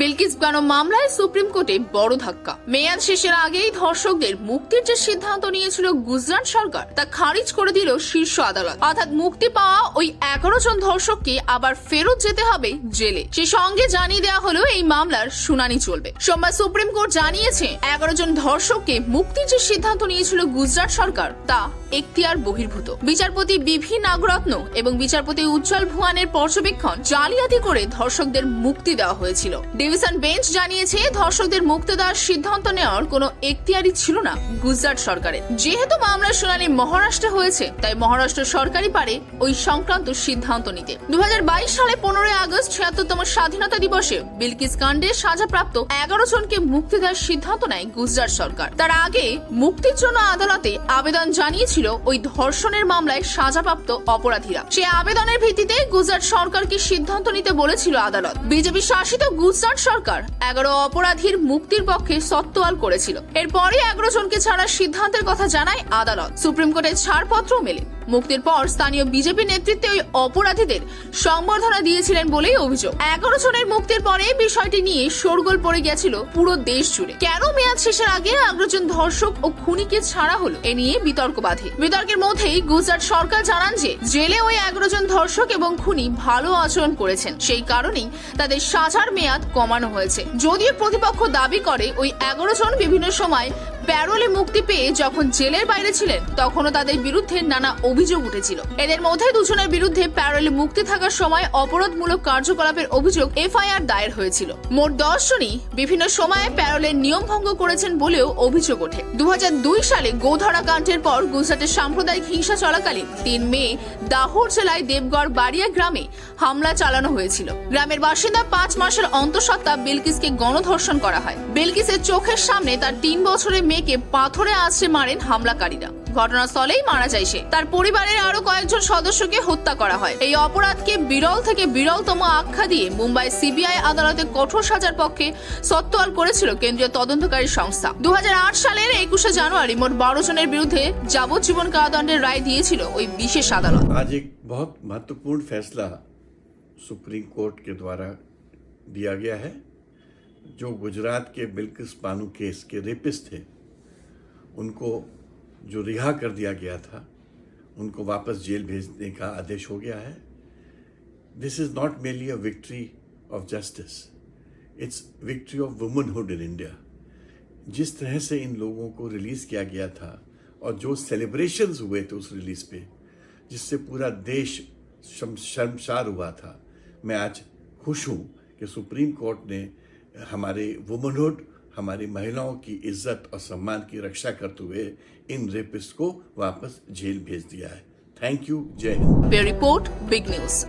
বিলকিস বানো মামলায় সুপ্রিম কোর্টে বড় ধাক্কা। মেয়াদ শেষের আগেই ধর্ষকদের মুক্তির যে সিদ্ধান্ত নিয়েছিল গুজরাট সরকার, তা খারিজ করে দিল শীর্ষ আদালত। অর্থাৎ মুক্তি পাওয়া ওই এগারো জন ধর্ষককে আবার ফেরত যেতে হবে জেলে। সে সঙ্গে জানিয়ে দেওয়া হলো এই মামলার শুনানি চলবে। সোমবার সুপ্রিম কোর্ট জানিয়েছে, এগারো জন ধর্ষককে মুক্তির যে সিদ্ধান্ত নিয়েছিল গুজরাট সরকার, তা এখতিয়ার বহির্ভূত। বিচারপতি বিভি নাগরত্ন এবং বিচারপতি উজ্জ্বল ভুয়ানের পর্যবেক্ষণ জালিয়াতি করে ধর্ষকদের মুক্তি দেওয়া হয়েছিল। ডিভিশন বেঞ্চ জানিয়েছে, ধর্ষকদের মুক্তি দেওয়ার সিদ্ধান্ত নেওয়ার কোনো এখতিয়ারই ছিল না গুজরাট সরকারের। যেহেতু মামলার শুনানি মহারাষ্ট্রে হয়েছে, তাই মহারাষ্ট্র সরকারই পারে ওই সংক্রান্ত সিদ্ধান্ত নিতে। দু হাজার বাইশ সালে পনেরোই আগস্ট ছিয়াত্তরতম স্বাধীনতা দিবসে বিলকিস কাণ্ডে সাজাপ্রাপ্ত এগারো জনকে মুক্তি দেওয়ার সিদ্ধান্ত নেয় গুজরাট সরকার। তার আগে মুক্তির জন্য আদালতে আবেদন জানিয়েছিল ওই ধর্ষণের মামলায় সাজাপ্রাপ্ত অপরাধীরা। সে আবেদনের ভিত্তিতে গুজরাট সরকারকে সিদ্ধান্ত নিতে বলেছিল আদালত। বিজেপি শাসিত গুজরাট সরকার এগারো অপরাধীর মুক্তির পক্ষে সত্ত্বয়াল করেছিল। এরপরে এগারো জনকে ছাড়ার সিদ্ধান্তের কথা জানায় আদালত। সুপ্রিম কোর্টের ছাড়পত্র মেলে। মুক্তির পর স্থানীয় বিজেপি নেতৃত্বে ওই অপরাধীদের সম্বর্ধনা দিয়েছিলেন বলেই অভিযোগ। এগারো জনের মুক্তির পরে বিষয়টি নিয়ে শোরগোল পড়ে গেছিল পুরো দেশ জুড়ে। কেন মেয়াদ শেষের আগে এগারো জন ধর্ষক ও খুনিকে ছাড়া হলো? এ নিয়ে বিতর্ক বাধে। বিতর্কের মধ্যেই গুজরাট সরকার জানান যে, জেলে ওই এগারো জন ধর্ষক এবং খুনি ভালো আচরণ করেছেন। সেই কারণেই তাদের সাজার মেয়াদ কমানো হয়েছে। যদিও প্রতিপক্ষ দাবি করে, ওই এগারো জন বিভিন্ন সময় প্যারোলে মুক্তি পেয়ে যখন জেলের বাইরে ছিলেন, তখনও তাদের বিরুদ্ধে নানা অভিযোগ উঠেছিল। এদের মধ্যে দুজনের বিরুদ্ধে প্যারোলে মুক্তি থাকার সময় অপরাধমূলক কার্যকলাপের অভিযোগ এফআইআর দায়ের হয়েছিল। মোট দশ জনই বিভিন্ন সময়ে প্যারোলের নিয়ম ভঙ্গ করেছেন বলেও অভিযোগ ওঠে। দু হাজার দুই সালে গোধরা কাণ্ডের পর গুজরাটের সাম্প্রদায়িক হিংসা চলাকালীন তিন মে দাহোর জেলায় দেবগড় বাড়িয়া গ্রামে হামলা চালানো হয়েছিল। গ্রামের বাসিন্দা পাঁচ মাসের অন্তঃসত্ত্বা বিলকিসকে গণধর্ষণ করা হয়। বিলকিসের চোখের সামনে তার তিন বছরের মেয়েকে পাথরে আছড়ে মারেন হামলাকারীরা ঘটনাস্থলেই মারা যায় সে তার পরিবারের আরো কয়েকজন সদস্যকে হত্যা করা হয় এই অপরাধকে বিরল থেকে বিরলতম আখ্যা দিয়ে মুম্বাই সিবিআই আদালতে কঠোর সাজার পক্ষে সত্ত্বয়াল করেছিল কেন্দ্রীয় তদন্তকারী সংস্থা দু সালের একুশে জানুয়ারি মোট বারো জনের বিরুদ্ধে যাবজ্জীবন কারাদণ্ডের রায় দিয়েছিল ওই বিশেষ আদালত आज एक बहुत महत्वपूर्ण फैसला सुप्रीम कोर्ट के द्वारा दिया गया है जो गुजरात के बिल्किस बानू केस के रेपिस्ट थे उनको जो रिहा कर दिया गया था, उनको वापस जेल भेजने का आदेश हो गया है। This is not mainly a victory of justice it's victory of womanhood in India जिस तरह से इन लोगों को रिलीज़ किया गया था और जो सेलिब्रेशंस हुए थे उस रिलीज़ पे, जिससे पूरा देश शर्मसार हुआ था, मैं आज खुश हूँ कि सुप्रीम कोर्ट ने हमारे वुमनहुड हमारी महिलाओं की इज़्ज़त और सम्मान की रक्षा करते हुए इन रेपिस्ट को वापस जेल भेज दिया है। थैंक यू जय हिंद। Report, big news.